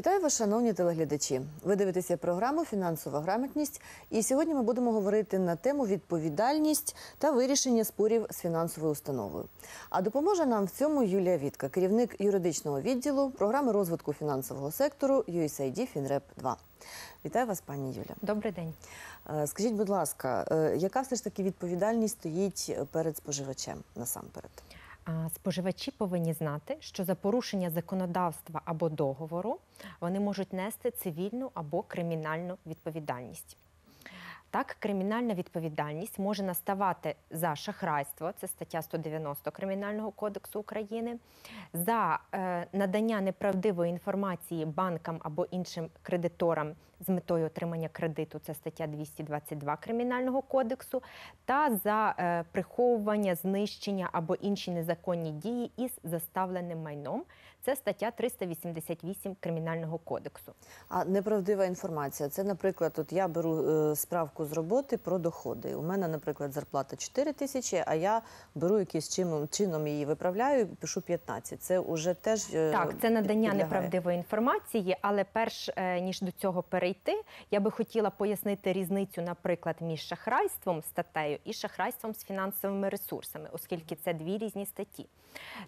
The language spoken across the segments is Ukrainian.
Вітаю вас, шановні телеглядачі. Ви дивитеся програму Фінансова грамотність. І сьогодні ми будемо говорити на тему відповідальність та вирішення спорів з фінансовою установою. А допоможе нам в цьому Юлія Вітка, керівник юридичного відділу програми розвитку фінансового сектору USAID FinRep 2. Вітаю вас, пані Юля. Добрий день. Е, Скажіть, будь ласка, е, яка все ж таки відповідальність стоїть перед споживачем насамперед? Споживачі повинні знати, що за порушення законодавства або договору вони можуть нести цивільну або кримінальну відповідальність. Так, кримінальна відповідальність може наставати за шахрайство, це стаття 190 Кримінального кодексу України, за е, надання неправдивої інформації банкам або іншим кредиторам з метою отримання кредиту, це стаття 222 Кримінального кодексу, та за е, приховування, знищення або інші незаконні дії із заставленим майном, це стаття 388 Кримінального кодексу. А неправдива інформація. Це, наприклад, от я беру е, справку з роботи про доходи. У мене, наприклад, зарплата 4 тисячі, а я беру якийсь чином, чином її виправляю, пишу 15. Це вже теж е, Так, це надання підлягає. неправдивої інформації, але перш е, ніж до цього перейти, я би хотіла пояснити різницю, наприклад, між шахрайством статтею і шахрайством з фінансовими ресурсами, оскільки це дві різні статті.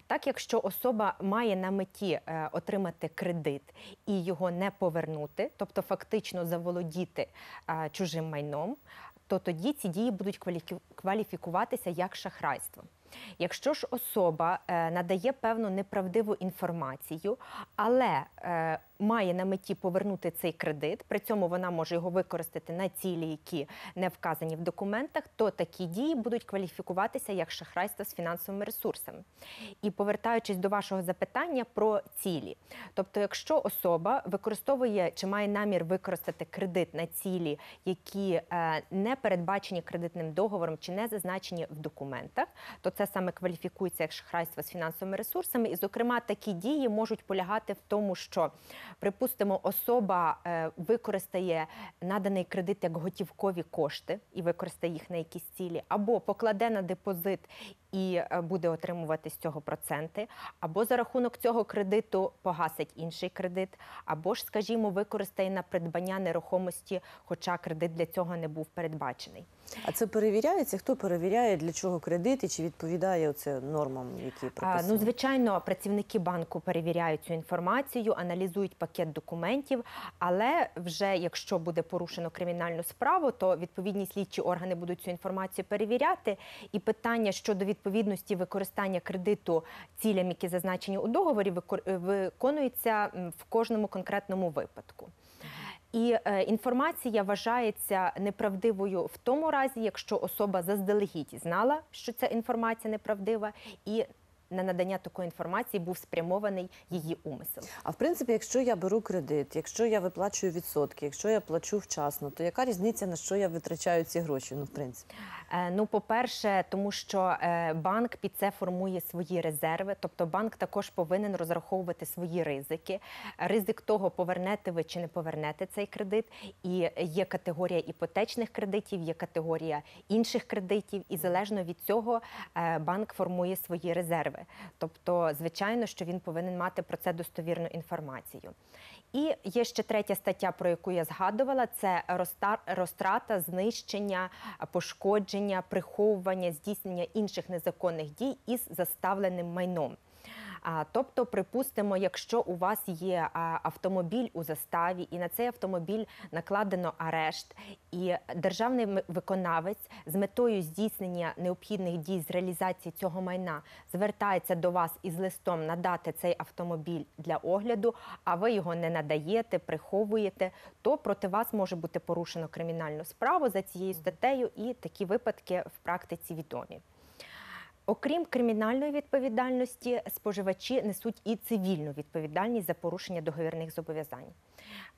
Так, якщо особа має на меті е, отримати кредит і його не повернути, тобто фактично заволодіти е, чужим майном, то тоді ці дії будуть кваліфікуватися як шахрайство. Якщо ж особа е, надає певну неправдиву інформацію, але має на меті повернути цей кредит, при цьому вона може його використати на цілі, які не вказані в документах, то такі дії будуть кваліфікуватися як шахрайство з фінансовими ресурсами. І повертаючись до вашого запитання про цілі, тобто, якщо особа використовує чи має намір використати кредит на цілі, які е, не передбачені кредитним договором чи не зазначені в документах, то це саме кваліфікується як шахрайство з фінансовими ресурсами. І, зокрема, такі дії можуть полягати в тому, що, припустимо, особа е, використає наданий кредит як готівкові кошти і використає їх на якісь цілі, або покладе на депозит і е, буде отримувати з цього проценти, або за рахунок цього кредиту погасить інший кредит, або ж, скажімо, використає на придбання нерухомості, хоча кредит для цього не був передбачений. А це перевіряється? Хто перевіряє, для чого кредит і чи відповідає оце нормам, які А, прописані? Ну, звичайно, працівники банку перевіряють цю інформацію, аналізують пакет документів. Але вже якщо буде порушено кримінальну справу, то відповідні слідчі органи будуть цю інформацію перевіряти. І питання щодо відповідності використання кредиту цілям, які зазначені у договорі, викор- виконується в кожному конкретному випадку. І е, інформація вважається неправдивою в тому разі, якщо особа заздалегідь знала, що ця інформація неправдива, і на надання такої інформації був спрямований її умисел. А в принципі, якщо я беру кредит, якщо я виплачую відсотки, якщо я плачу вчасно, то яка різниця на що я витрачаю ці гроші? Ну, в принципі. Е, Ну, по-перше, тому що е, банк під це формує свої резерви, тобто банк також повинен розраховувати свої ризики. Ризик того, повернете ви чи не повернете цей кредит. І є категорія іпотечних кредитів, є категорія інших кредитів, і залежно від цього е, банк формує свої резерви. Тобто, звичайно, що він повинен мати про це достовірну інформацію. І є ще третя стаття, про яку я згадувала: це розтрата, знищення, пошкодження, приховування, здійснення інших незаконних дій із заставленим майном. Тобто, припустимо, якщо у вас є автомобіль у заставі, і на цей автомобіль накладено арешт, і державний виконавець з метою здійснення необхідних дій з реалізації цього майна звертається до вас із листом надати цей автомобіль для огляду, а ви його не надаєте, приховуєте, то проти вас може бути порушено кримінальну справу за цією статтею, і такі випадки в практиці відомі. Окрім кримінальної відповідальності, споживачі несуть і цивільну відповідальність за порушення договірних зобов'язань.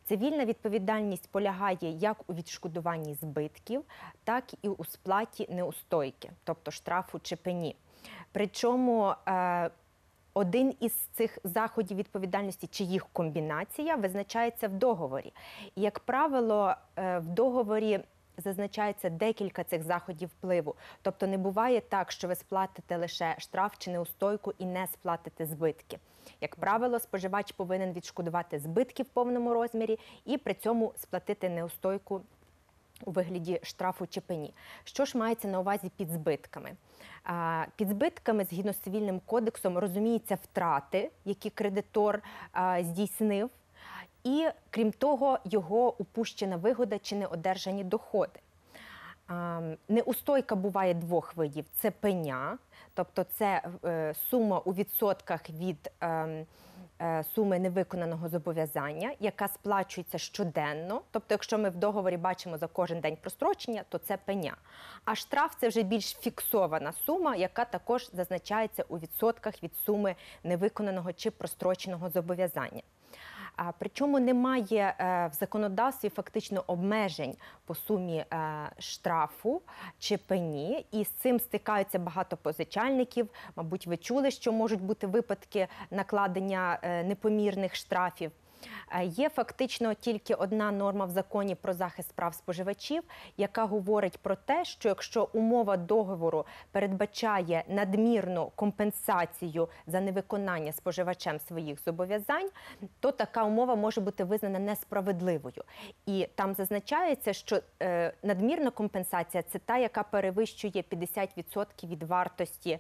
Цивільна відповідальність полягає як у відшкодуванні збитків, так і у сплаті неустойки, тобто штрафу чи пені. Причому е, один із цих заходів відповідальності чи їх комбінація визначається в договорі. Як правило, е, в договорі зазначається декілька цих заходів впливу. Тобто не буває так, що ви сплатите лише штраф чи неустойку і не сплатите збитки. Як правило, споживач повинен відшкодувати збитки в повному розмірі і при цьому сплатити неустойку у вигляді штрафу чи пені. Що ж мається на увазі під збитками? Під збитками, згідно з цивільним кодексом, розуміються втрати, які кредитор здійснив, і крім того, його упущена вигода чи неодержані доходи. Неустойка буває двох видів: це пеня, тобто це е, сума у відсотках від ем, е, суми невиконаного зобов'язання, яка сплачується щоденно. Тобто, якщо ми в договорі бачимо за кожен день прострочення, то це пеня. А штраф це вже більш фіксована сума, яка також зазначається у відсотках від суми невиконаного чи простроченого зобов'язання. Причому немає е, в законодавстві фактично обмежень по сумі е, штрафу чи пені, і з цим стикаються багато позичальників. Мабуть, ви чули, що можуть бути випадки накладення е, непомірних штрафів. Е, Є фактично тільки одна норма в законі про захист прав споживачів, яка говорить про те, що якщо умова договору передбачає надмірну компенсацію за невиконання споживачем своїх зобов'язань, то така умова може бути визнана несправедливою. І там зазначається, що е, надмірна компенсація це та, яка перевищує 50% від вартості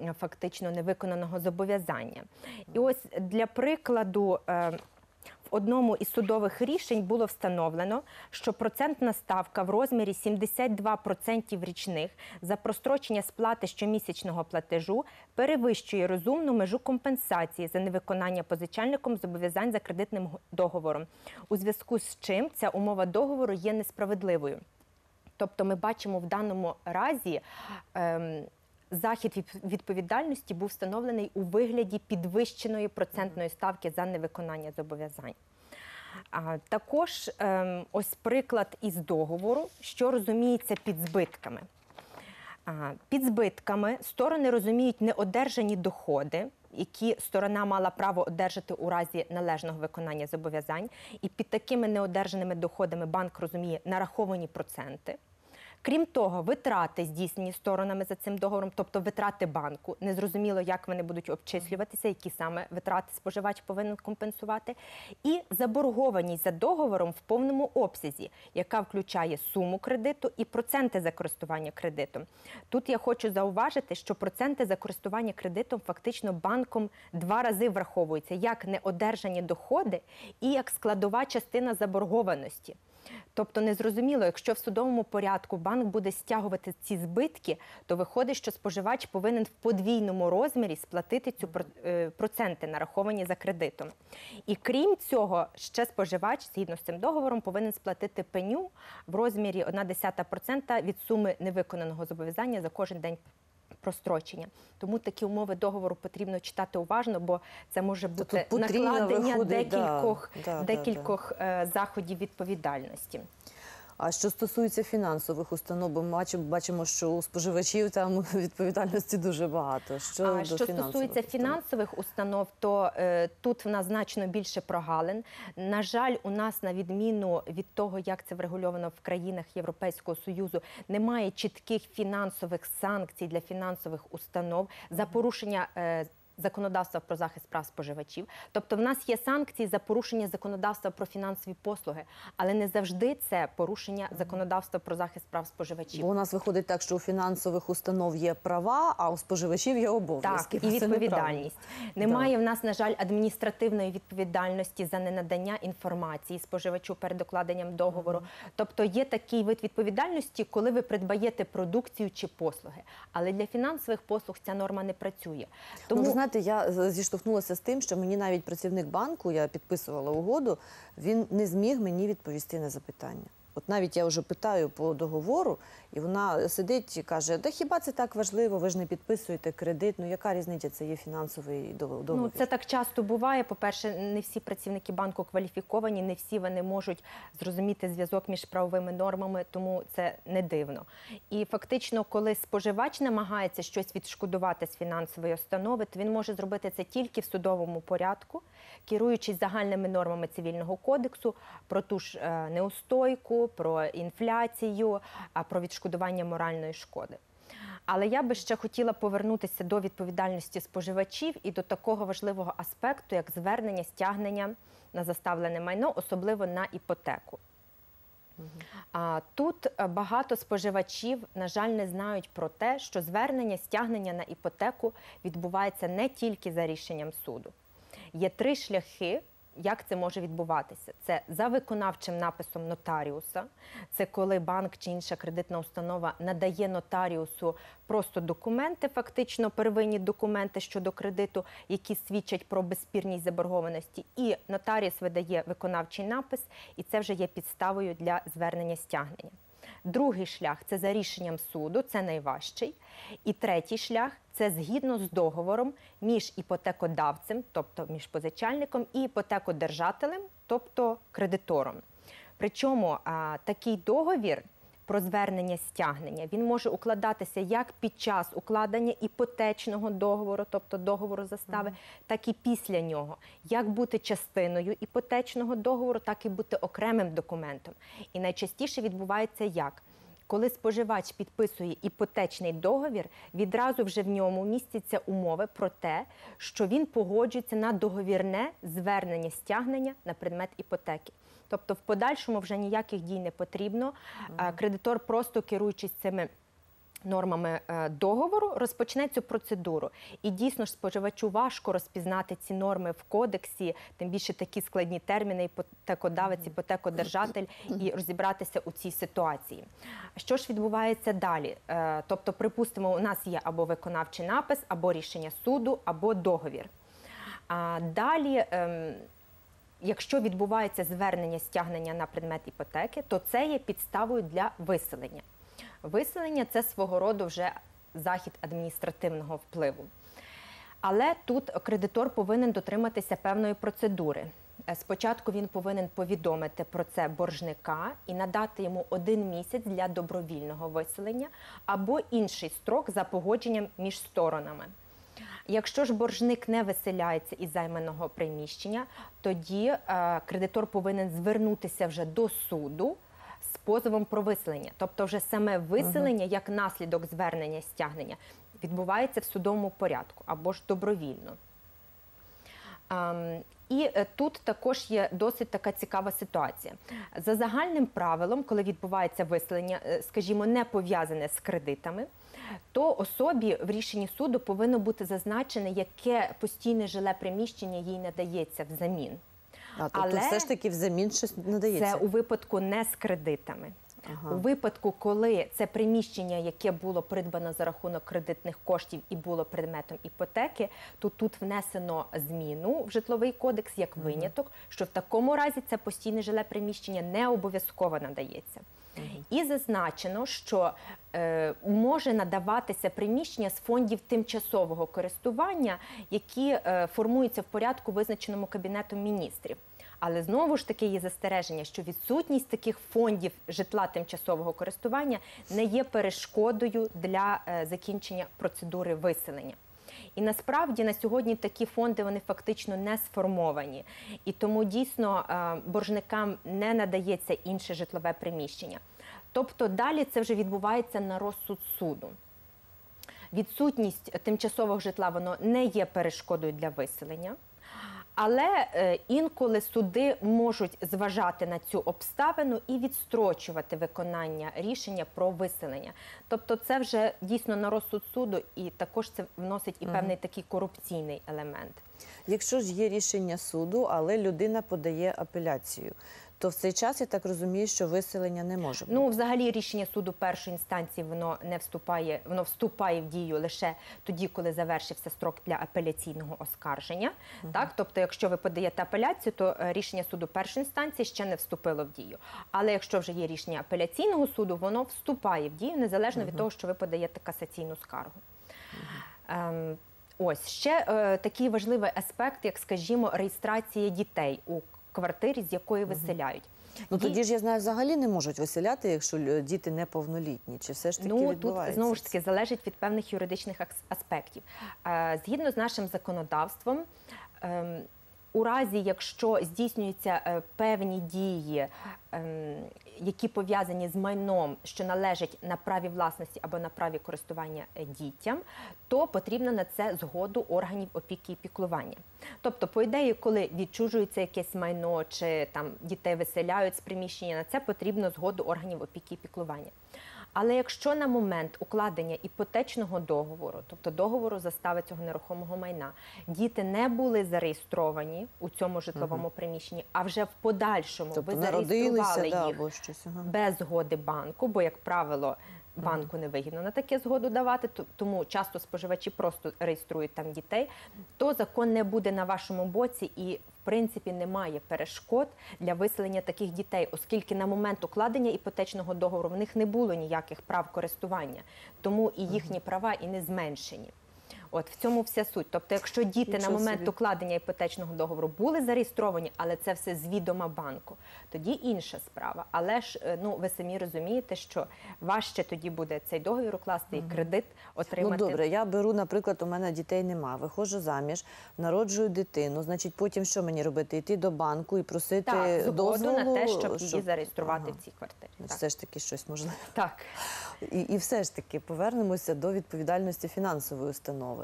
е, фактично невиконаного зобов'язання. І ось для прикладу. В одному із судових рішень було встановлено, що процентна ставка в розмірі 72% річних за прострочення сплати щомісячного платежу перевищує розумну межу компенсації за невиконання позичальником зобов'язань за кредитним договором, у зв'язку з чим ця умова договору є несправедливою. Тобто, ми бачимо в даному разі. Ем, Захід відповідальності був встановлений у вигляді підвищеної процентної ставки за невиконання зобов'язань. Також ем, ось приклад із договору, що розуміється під збитками. Під збитками сторони розуміють неодержані доходи, які сторона мала право одержати у разі належного виконання зобов'язань. І під такими неодержаними доходами банк розуміє нараховані проценти. Крім того, витрати здійснені сторонами за цим договором, тобто витрати банку, незрозуміло, як вони будуть обчислюватися, які саме витрати споживач повинен компенсувати, і заборгованість за договором в повному обсязі, яка включає суму кредиту і проценти за користування кредитом. Тут я хочу зауважити, що проценти за користування кредитом фактично банком два рази враховуються як неодержані доходи і як складова частина заборгованості. Тобто незрозуміло, якщо в судовому порядку банк буде стягувати ці збитки, то виходить, що споживач повинен в подвійному розмірі сплатити ці проценти, нараховані за кредитом. І крім цього, ще споживач, згідно з цим договором, повинен сплатити пеню в розмірі 1,1% від суми невиконаного зобов'язання за кожен день прострочення. Тому такі умови договору потрібно читати уважно, бо це може бути накладення виходить, декількох, да, да, да. декількох е, заходів відповідальності. А що стосується фінансових установ, ми бачимо, бачимо, що у споживачів там відповідальності дуже багато. Що, А до що фінансових стосується установ? фінансових установ, то е, тут в нас значно більше прогалин. На жаль, у нас на відміну від того, як це врегульовано в країнах Європейського союзу, немає чітких фінансових санкцій для фінансових установ за порушення. Е, Законодавства про захист прав споживачів, тобто в нас є санкції за порушення законодавства про фінансові послуги, але не завжди це порушення законодавства про захист прав споживачів. Бо у нас виходить так, що у фінансових установ є права, а у споживачів є обов'язки. Так, і відповідальність. Немає в нас, на жаль, адміністративної відповідальності за ненадання інформації споживачу перед укладенням договору. Тобто є такий вид відповідальності, коли ви придбаєте продукцію чи послуги. Але для фінансових послуг ця норма не працює. Ну, Тому знаєте, я зіштовхнулася з тим, що мені навіть працівник банку, я підписувала угоду, він не зміг мені відповісти на запитання. От навіть я вже питаю по договору, і вона сидить і каже: да хіба це так важливо? Ви ж не підписуєте кредит. Ну яка різниця? Це є фінансовий до- договір. Ну, це так часто буває. По-перше, не всі працівники банку кваліфіковані, не всі вони можуть зрозуміти зв'язок між правовими нормами, тому це не дивно. І фактично, коли споживач намагається щось відшкодувати з фінансової установи, то він може зробити це тільки в судовому порядку, керуючись загальними нормами цивільного кодексу про ту ж е, про інфляцію, про відшкодування моральної шкоди. Але я би ще хотіла повернутися до відповідальності споживачів і до такого важливого аспекту, як звернення стягнення на заставлене майно, особливо на іпотеку. Тут е, багато споживачів, на жаль, не знають про те, що звернення стягнення на іпотеку відбувається не тільки за рішенням суду. Є три шляхи, як це може відбуватися. Це за виконавчим написом нотаріуса, це коли банк чи інша кредитна установа надає нотаріусу просто документи, фактично первинні документи щодо кредиту, які свідчать про безспірність заборгованості. І нотаріус видає виконавчий напис, і це вже є підставою для звернення стягнення. Другий шлях це за рішенням суду, це найважчий. І третій шлях це згідно з договором між іпотекодавцем, тобто між позичальником, і іпотекодержателем, тобто кредитором. Причому такий договір про звернення стягнення він може укладатися як під час укладення іпотечного договору, тобто договору застави, так і після нього. Як бути частиною іпотечного договору, так і бути окремим документом. І найчастіше відбувається як? Коли споживач підписує іпотечний договір, відразу вже в ньому містяться умови про те, що він погоджується на договірне звернення стягнення на предмет іпотеки. Тобто, в подальшому вже ніяких дій не потрібно. Кредитор, просто керуючись цими нормами е, договору, розпочне цю процедуру. І дійсно ж споживачу важко розпізнати ці норми в кодексі, тим більше такі складні терміни, іпотекодавець, іпотекодержатель, і розібратися у цій ситуації. Що ж відбувається далі? Е, Тобто, припустимо, у нас є або виконавчий напис, або рішення суду, або договір. А далі. Якщо відбувається звернення стягнення на предмет іпотеки, то це є підставою для виселення. Виселення це свого роду вже захід адміністративного впливу. Але тут кредитор повинен дотриматися певної процедури. Е, Спочатку він повинен повідомити про це боржника і надати йому один місяць для добровільного виселення або інший строк за погодженням між сторонами. Якщо ж боржник не виселяється із займаного приміщення, тоді е, кредитор повинен звернутися вже до суду з позовом про виселення. Тобто, вже саме виселення як наслідок звернення стягнення відбувається в судовому порядку або ж добровільно. І е, тут також є досить така цікава ситуація. За загальним правилом, коли відбувається виселення, е, скажімо, не пов'язане з кредитами, то особі в рішенні суду повинно бути зазначене, яке постійне жиле приміщення їй надається взамін. А тобто Але все ж таки взамін щось надається. Це у випадку не з кредитами. Ага. У випадку, коли це приміщення, яке було придбано за рахунок кредитних коштів і було предметом іпотеки, то тут внесено зміну в житловий кодекс як виняток, що в такому разі це постійне жиле приміщення не обов'язково надається. І зазначено, що е, може надаватися приміщення з фондів тимчасового користування, які е, формуються в порядку, визначеному Кабінетом міністрів. Але знову ж таки є застереження, що відсутність таких фондів житла тимчасового користування не є перешкодою для е, закінчення процедури виселення. І насправді на сьогодні такі фонди вони фактично не сформовані, і тому дійсно е, боржникам не надається інше житлове приміщення. Тобто далі це вже відбувається на розсуд суду. Відсутність тимчасового житла воно не є перешкодою для виселення. Але е, інколи суди можуть зважати на цю обставину і відстрочувати виконання рішення про виселення. Тобто, це вже дійсно на розсуд суду, і також це вносить і певний такий корупційний елемент. Якщо ж є рішення суду, але людина подає апеляцію, то в цей час я так розумію, що виселення не може бути. Ну, взагалі, рішення суду першої інстанції воно не вступає, воно вступає в дію лише тоді, коли завершився строк для апеляційного оскарження. Так, тобто, якщо ви подаєте апеляцію, то е, рішення суду першої інстанції ще не вступило в дію. Але якщо вже є рішення апеляційного суду, воно вступає в дію незалежно від того, що ви подаєте касаційну скаргу. Ем, ось ще е, такий важливий аспект, як скажімо, реєстрація дітей у квартирі, з якої виселяють. Ну тоді ж я знаю, взагалі не можуть виселяти, якщо діти неповнолітні. Чи все ж таки Ну тут знову ж таки залежить від певних юридичних аспектів. Е, Згідно з нашим законодавством. У разі, якщо здійснюються е, певні дії, ем, які пов'язані з майном, що належить на праві власності або на праві користування е, дітям, то потрібно на це згоду органів опіки і піклування. Тобто, по ідеї, коли відчужується якесь майно чи там дітей виселяють з приміщення, на це потрібно згоду органів опіки і піклування. Але якщо на момент укладення іпотечного договору, тобто договору застави цього нерухомого майна, діти не були зареєстровані у цьому житловому приміщенні, а вже в подальшому Тобто ви зареєстрували да, їх щось. Ага. без згоди банку, бо, як правило, банку не вигідно на таке згоду давати, тому часто споживачі просто реєструють там дітей, то закон не буде на вашому боці і. Принципі, немає перешкод для виселення таких дітей, оскільки на момент укладення іпотечного договору в них не було ніяких прав користування, тому і їхні права і не зменшені. От в цьому вся суть. Тобто, якщо діти Нічого на момент собі. укладення іпотечного договору були зареєстровані, але це все з відома банку, тоді інша справа. Але ж е, ну ви самі розумієте, що важче тоді буде цей договір укласти і кредит отримати. Ну добре, я беру, наприклад, у мене дітей нема, виходжу заміж, народжую дитину. Значить, потім що мені робити? Йти до банку і просити Так, дозволу, на те, щоб її зареєструвати Ага. в цій квартирі. Ну, Так. Все ж таки щось можливо. так. І, і все ж таки повернемося до відповідальності фінансової установи.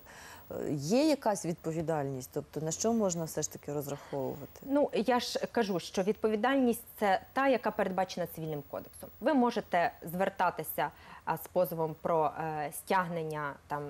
Е, Є якась відповідальність, тобто на що можна все ж таки розраховувати? Ну я ж кажу, що відповідальність це та, яка передбачена цивільним кодексом. Ви можете звертатися з позовом про е, стягнення там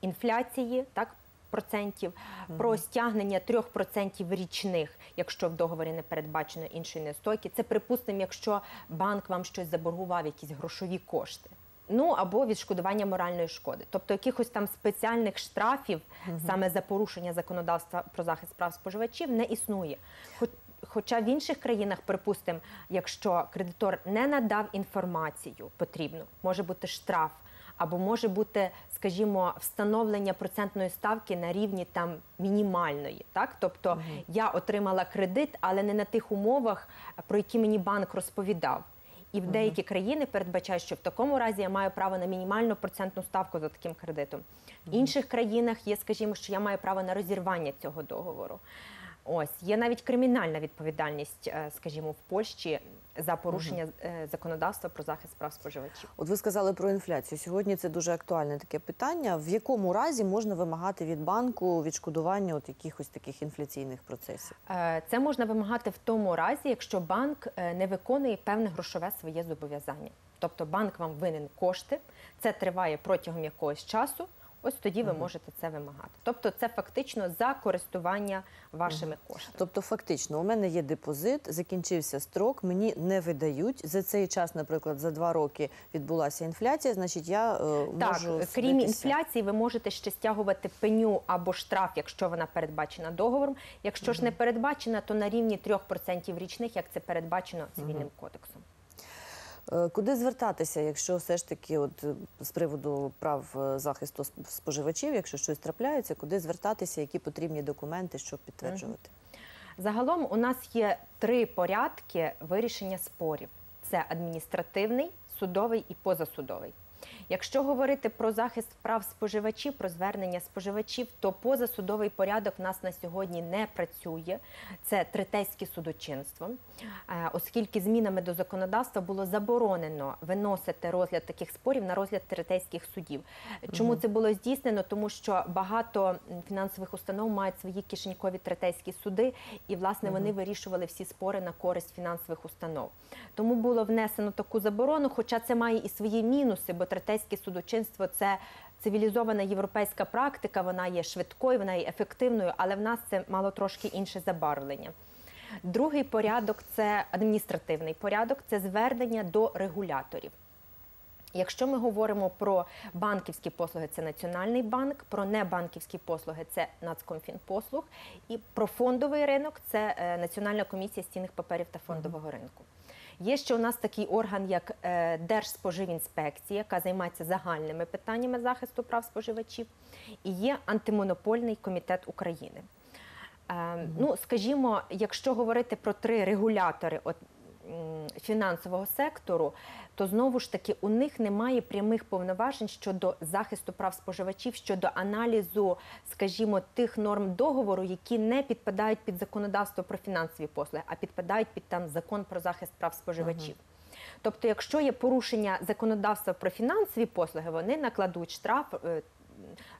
інфляції, так. Процентів про стягнення 3% річних, якщо в договорі не передбачено іншої неустойки. Це припустимо, якщо банк вам щось заборгував, якісь грошові кошти. Ну або відшкодування моральної шкоди, тобто якихось там спеціальних штрафів саме за порушення законодавства про захист прав споживачів не існує. Хоч- Хоча в інших країнах, припустимо, якщо кредитор не надав інформацію потрібну, може бути штраф, або може бути, скажімо, встановлення процентної ставки на рівні там мінімальної. Так, тобто я отримала кредит, але не на тих умовах, про які мені банк розповідав. І в деякі країни передбачають, що в такому разі я маю право на мінімальну процентну ставку за таким кредитом. В інших країнах є, скажімо, що я маю право на розірвання цього договору. Ось є навіть кримінальна відповідальність, е, скажімо, в Польщі за порушення е, законодавства про захист прав споживачів. От ви сказали про інфляцію. Сьогодні це дуже актуальне таке питання. В якому разі можна вимагати від банку відшкодування от якихось таких інфляційних процесів? Е, Це можна вимагати в тому разі, якщо банк е, не виконує певне грошове своє зобов'язання. Тобто банк вам винен кошти, це триває протягом якогось часу. Ось тоді ви можете це вимагати. Тобто, це фактично за користування вашими коштами. Тобто, фактично, у мене є депозит, закінчився строк, мені не видають за цей час, наприклад, за два роки відбулася інфляція. Значить, я е, Так, можу крім інфляції, ви можете ще стягувати пеню або штраф, якщо вона передбачена договором. Якщо ж не передбачена, то на рівні 3% річних, як це передбачено цивільним кодексом. Е, Куди звертатися, якщо все ж таки, от з приводу прав е, захисту споживачів, якщо щось трапляється, куди звертатися, які потрібні документи, щоб підтверджувати? Загалом у нас є три порядки вирішення спорів: це адміністративний, судовий і позасудовий. Якщо говорити про захист прав споживачів, про звернення споживачів, то позасудовий порядок в нас на сьогодні не працює. Це третейське судочинство, Е, оскільки змінами до законодавства було заборонено виносити розгляд таких спорів на розгляд третейських судів. Чому це було здійснено? Тому що багато фінансових установ мають свої кишенькові третейські суди, і власне вони вирішували всі спори на користь фінансових установ. Тому було внесено таку заборону, хоча це має і свої мінуси, бо третейське судочинство це. Цивілізована європейська практика, вона є швидкою, вона є ефективною, але в нас це мало трошки інше забарвлення. Другий порядок це адміністративний порядок, це звернення до регуляторів. Якщо ми говоримо про банківські послуги, це Національний банк, про небанківські послуги це Нацкомфінпослуг, і про фондовий ринок це е, Національна комісія з цінних паперів та фондового ринку. Є ще у нас такий орган, як е, Держспоживінспекція, яка займається загальними питаннями захисту прав споживачів, і є антимонопольний комітет України. Е, Ну, скажімо, якщо говорити про три регулятори, от фінансового сектору, то знову ж таки у них немає прямих повноважень щодо захисту прав споживачів, щодо аналізу, скажімо, тих норм договору, які не підпадають під законодавство про фінансові послуги, а підпадають під там закон про захист прав споживачів. Тобто, якщо є порушення законодавства про фінансові послуги, вони накладуть штраф.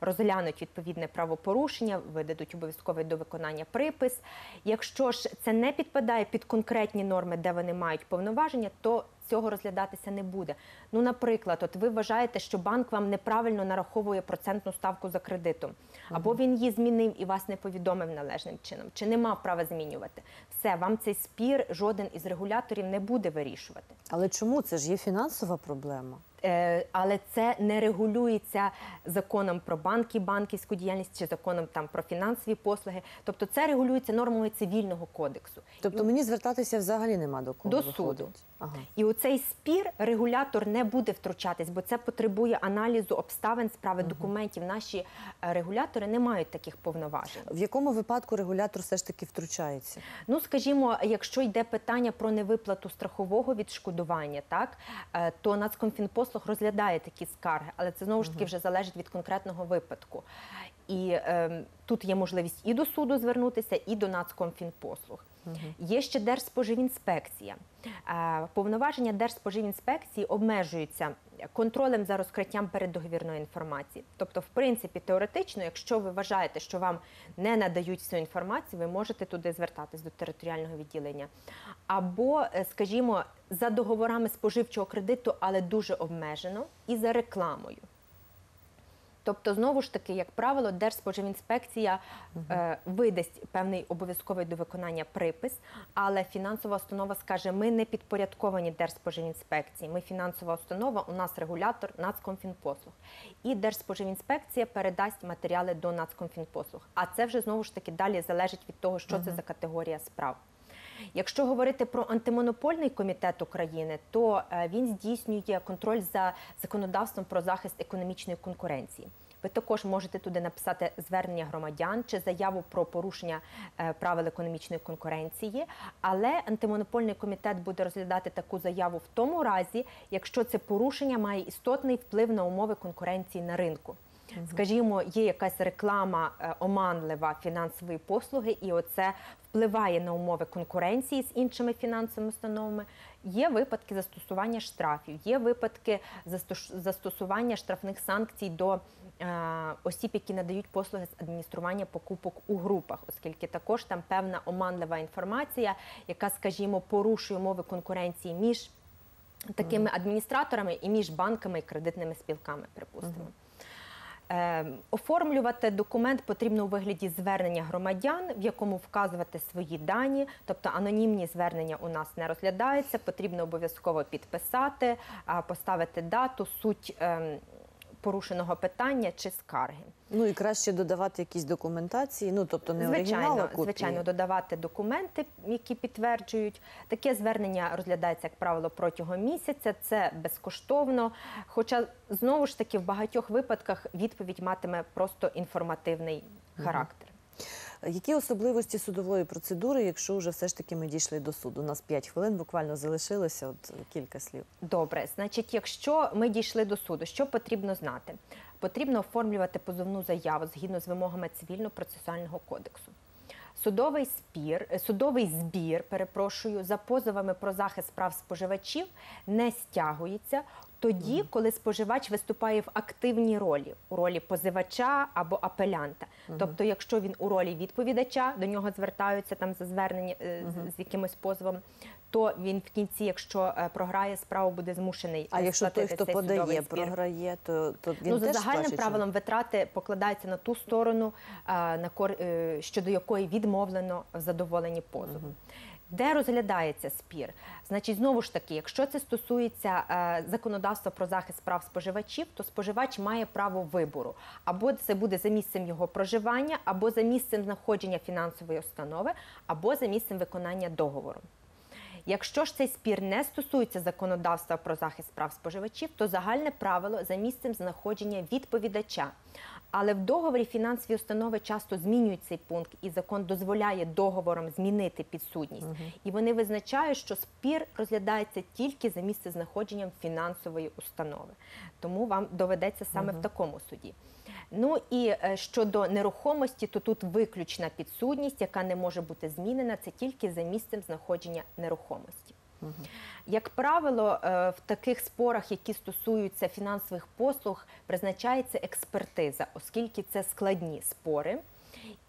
Розглянуть відповідне правопорушення, видадуть обов'язковий до виконання припис. Якщо ж це не підпадає під конкретні норми, де вони мають повноваження, то цього розглядатися не буде. Ну, наприклад, от ви вважаєте, що банк вам неправильно нараховує процентну ставку за кредитом, або він її змінив і вас не повідомив належним чином, чи не мав права змінювати. Все, вам цей спір жоден із регуляторів не буде вирішувати. Але чому це ж є фінансова проблема? Е, але це не регулюється законом про банки, банківську діяльність чи законом там про фінансові послуги. Тобто це регулюється нормами цивільного кодексу. Тобто мені звертатися взагалі нема до кого До виходить? суду. Ага. І у цей спір регулятор не буде втручатись, бо це потребує аналізу обставин справи документів. Наші е, регулятори не мають таких повноважень. В якому випадку регулятор все ж таки втручається? Ну, скажімо, якщо йде питання про невиплату страхового відшкодування, так е, то Нацкомфінпослуг розглядає такі скарги, але це знову ж таки вже залежить від конкретного випадку. І е, тут є можливість і до суду звернутися, і до Нацкомфінпослуг. Є ще Держспоживінспекція. Е, Повноваження Держспоживінспекції обмежуються контролем за розкриттям переддоговірної інформації. Тобто, в принципі, теоретично, якщо ви вважаєте, що вам не надають всю інформацію, ви можете туди звертатись до територіального відділення. Або, е, скажімо, за договорами споживчого кредиту, але дуже обмежено, і за рекламою. Тобто, знову ж таки, як правило, Держспоживінспекція е, видасть певний обов'язковий до виконання припис, але фінансова установа скаже, ми не підпорядковані Держспоживінспекції, ми фінансова установа, у нас регулятор Нацкомфінпослуг. І Держспоживінспекція передасть матеріали до Нацкомфінпослуг. А це вже знову ж таки далі залежить від того, що це за категорія справ. Якщо говорити про антимонопольний комітет України, то е, він здійснює контроль за законодавством про захист економічної конкуренції. Ви також можете туди написати звернення громадян чи заяву про порушення е, правил економічної конкуренції, але антимонопольний комітет буде розглядати таку заяву в тому разі, якщо це порушення має істотний вплив на умови конкуренції на ринку. Скажімо, є якась реклама е, оманлива фінансової послуги, і оце впливає на умови конкуренції з іншими фінансовими установами. Є випадки застосування штрафів, є випадки застос- застосування штрафних санкцій до е, осіб, які надають послуги з адміністрування покупок у групах, оскільки також там певна оманлива інформація, яка, скажімо, порушує умови конкуренції між такими адміністраторами і між банками і кредитними спілками, припустимо. Е, Оформлювати документ потрібно у вигляді звернення громадян, в якому вказувати свої дані, тобто анонімні звернення у нас не розглядаються. Потрібно обов'язково підписати, поставити дату, суть ем, порушеного питання чи скарги. Ну і краще додавати якісь документації, ну тобто не оригінал, а Звичайно, копії. звичайно, додавати документи, які підтверджують. Таке звернення розглядається, як правило, протягом місяця. Це безкоштовно. Хоча знову ж таки в багатьох випадках відповідь матиме просто інформативний характер. Які особливості судової процедури, якщо вже все ж таки ми дійшли до суду? У нас 5 хвилин буквально залишилося, от кілька слів. Добре, значить, якщо ми дійшли до суду, що потрібно знати? Потрібно оформлювати позовну заяву згідно з вимогами цивільно-процесуального кодексу. Судовий спір, е, судовий збір, перепрошую, за позовами про захист прав споживачів не стягується тоді, коли споживач виступає в активній ролі, у ролі позивача або апелянта. Тобто, якщо він у ролі відповідача, до нього звертаються там за звернення е, з- з якимось позовом, то він в кінці, якщо е, програє справу, буде змушений А якщо той, хто цей подає, програє, то, то він ну, за теж загальним чи правилом витрати покладаються на ту сторону, е, на кор... е, щодо якої відмовлено в задоволенні позову. Де розглядається спір? Значить, знову ж таки, якщо це стосується е, законодавства про захист прав споживачів, то споживач має право вибору. Або це буде за місцем його проживання, або за місцем знаходження фінансової установи, або за місцем виконання договору. Якщо ж цей спір не стосується законодавства про захист прав споживачів, то загальне правило за місцем знаходження відповідача. Але в договорі фінансові установи часто змінюють цей пункт, і закон дозволяє договором змінити підсудність. І вони визначають, що спір розглядається тільки за місцезнаходженням фінансової установи. Тому вам доведеться саме в такому суді. Ну і е, щодо нерухомості, то тут виключна підсудність, яка не може бути змінена, це тільки за місцем знаходження нерухомості. Як правило, е, в таких спорах, які стосуються фінансових послуг, призначається експертиза, оскільки це складні спори.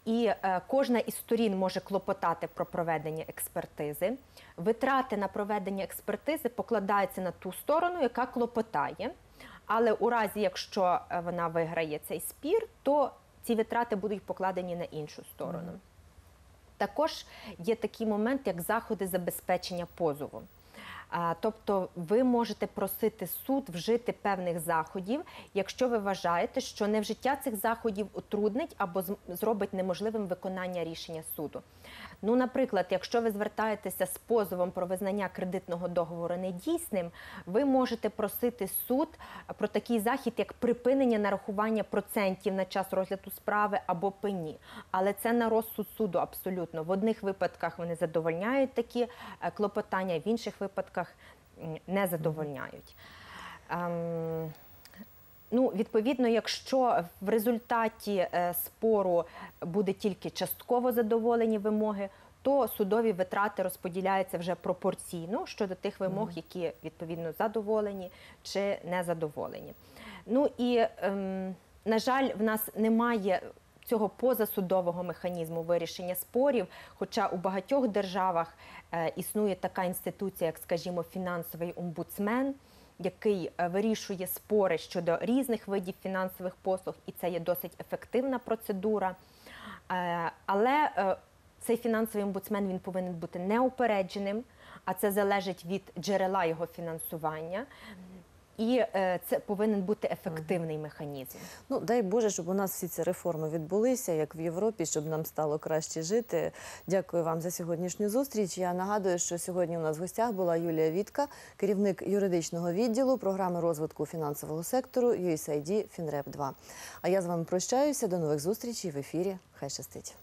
І е, кожна із сторін може клопотати про проведення експертизи. Витрати на проведення експертизи покладаються на ту сторону, яка клопотає. Але у разі, якщо е, вона виграє цей спір, то ці витрати будуть покладені на іншу сторону. Також є такий момент, як заходи забезпечення позову. Тобто ви можете просити суд вжити певних заходів, якщо ви вважаєте, що невжиття цих заходів утруднить або зробить неможливим виконання рішення суду. Ну, наприклад, якщо ви звертаєтеся з позовом про визнання кредитного договору недійсним, ви можете просити суд про такий захід, як припинення нарахування процентів на час розгляду справи або пені. Але це на розсуд суду абсолютно. В одних випадках вони задовольняють такі е, клопотання, в інших випадках м, не задовольняють. Ем, Ну, відповідно, якщо в результаті е, спору буде тільки частково задоволені вимоги, то судові витрати розподіляються вже пропорційно щодо тих вимог, які відповідно задоволені чи не задоволені. Ну і ем, на жаль, в нас немає цього позасудового механізму вирішення спорів. Хоча у багатьох державах е, існує така інституція, як, скажімо, фінансовий омбудсмен який е, вирішує спори щодо різних видів фінансових послуг, і це є досить ефективна процедура. Е, Але цей фінансовий омбудсмен він повинен бути неупередженим, а це залежить від джерела його фінансування. І е, це повинен бути ефективний механізм. Ну дай Боже, щоб у нас всі ці реформи відбулися, як в Європі, щоб нам стало краще жити. Дякую вам за сьогоднішню зустріч. Я нагадую, що сьогодні у нас в гостях була Юлія Вітка, керівник юридичного відділу програми розвитку фінансового сектору USAID FinRep 2. А я з вами прощаюся. До нових зустрічей в ефірі. Хай щастить.